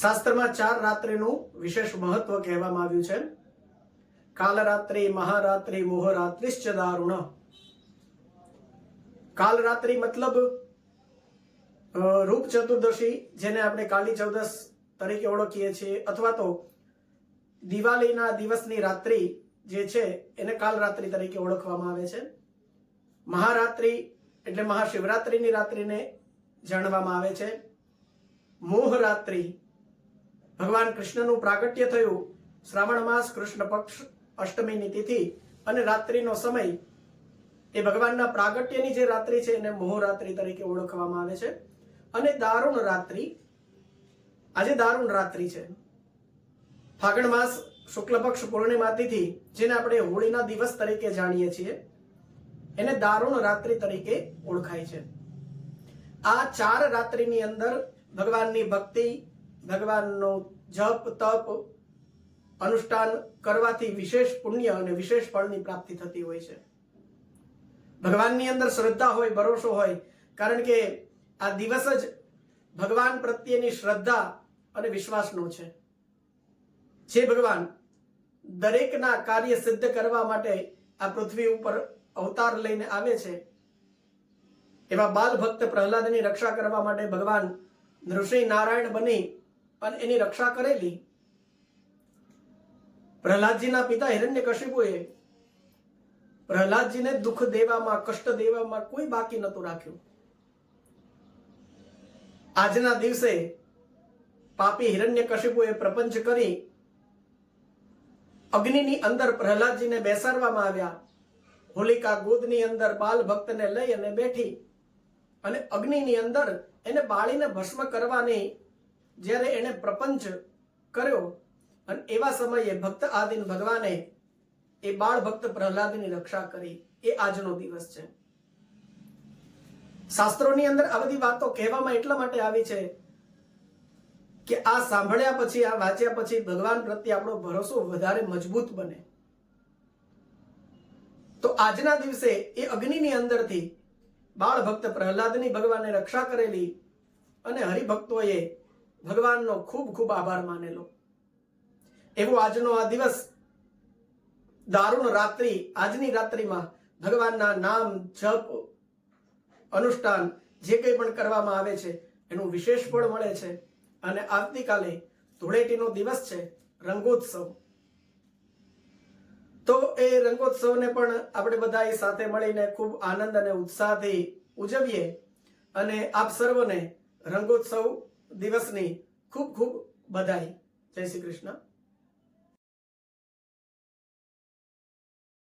શાસ્ત્રમાં ચાર રાત્રિનું વિશેષ મહત્વ કહેવામાં આવ્યું છે. કાલરાત્રિ, મહારાત્રિ, મોહરાત્રિશ્ચ દારૂણ. કાલરાત્રિ મતલબ રૂપ ચતુર્દશી, જેને આપણે કાલી ચૌદશ તરીકે ઓળખીએ છીએ, અથવા તો દિવાળીના દિવસની રાત્રિ જે છે, એને કાલરાત્રિ તરીકે ઓળખવામાં આવે છે. મહારાત્રિ એટલે મહાશિવરાત્રિની રાત્રિને જાણવામાં આવે છે. મોહરાત્રિ ભગવાન કૃષ્ણનું પ્રાગટ્ય થયું. શ્રાવણ માસ કૃષ્ણ પક્ષ અષ્ટમીની તિથિ અને રાત્રિનો સમય. એ ભગવાનના પ્રાગટ્યની જે રાત્રિ છે એને મોહરાત્રિ તરીકે ઓળખવામાં આવે છે. અને દારૂણ રાત્રિ, આજે દારૂણ રાત્રિ છે. ફાગણ માસ શુક્લ પક્ષ પૂર્ણિમા તિથિ, જેને આપણે હોળીના દિવસ તરીકે જાણીએ છીએ, એને દારૂણ રાત્રિ તરીકે ઓળખાય છે. આ ચાર રાત્રિની અંદર ભગવાનની ભક્તિ ભગવાનનો જપ, તપ, અનુષ્ઠાન કરવાથી વિશેષ પુણ્ય અને વિશેષ ફળની પ્રાપ્તિ થતી હોય છે. ભગવાનની અંદર શ્રદ્ધા હોય, ભરોસો હોય, કારણ કે આ દિવસ જ ભગવાન પ્રત્યેની શ્રદ્ધા અને વિશ્વાસનો છે. જે ભગવાન દરેકના કાર્ય સિદ્ધ કરવા માટે આ પૃથ્વી ઉપર અવતાર લઈને આવે છે, એવા બાલ ભક્ત પ્રહલાદની રક્ષા કરવા માટે ભગવાન નૃસિંહ નારાયણ બની અને એની રક્ષા કરેલી પ્રહલાદજીના પિતા હિરણ્યકશિપુએ પ્રહલાદજીને દુઃખ દેવામાં, કષ્ટ દેવામાં કોઈ બાકી નહોતું રાખ્યું. આજના દિવસે પાપી હિરણ્યકશિપુએ પ્રપંચ કરી અગ્નિની અંદર પ્રહલાદજીને બેસાડવામાં આવ્યા. હોલિકા ગોદની અંદર બાલ ભક્તને લઈ અને બેઠી અને અગ્નિની અંદર એને બાળીને ભસ્મ કરવાની જ્યારે એને પ્રપંચ કર્યો અને એવા સમયે ભક્ત આદિન ભગવાને એ બાળ ભક્ત પ્રહલાદની રક્ષા કરી. એ આજનો દિવસ છે. શાસ્ત્રોની અંદર આ બધી વાતો કહેવામાં એટલા માટે આવી છે કે આ સાંભળ્યા પછી, આ વાંચ્યા પછી ભગવાન પ્રત્યે આપણો ભરોસો વધારે મજબૂત બને. તો આજના દિવસે એ અગ્નિની અંદરથી બાળ ભક્ત પ્રહલાદની ભગવાને રક્ષા કરેલી અને હરિભક્તોએ ભગવાનનો ખૂબ ખૂબ આભાર માનેલો. એવો આજનો આ દિવસ દારૂણ રાત્રિ, આજની રાત્રિમાં ભગવાનના નામ જપ અનુષ્ઠાન જે કંઈ પણ કરવામાં આવે છે, એનું વિશેષ ફળ મળે છે. અને આવતીકાલે ધૂળેટીનો દિવસ છે, રંગોત્સવ. તો એ રંગોત્સવને પણ આપણે બધા સાથે મળીને ખૂબ આનંદ અને ઉત્સાહથી ઉજવીએ અને આપ સર્વને રંગોત્સવ દિવસની ખૂબ ખૂબ બધાઈ જય શ્રી કૃષ્ણ.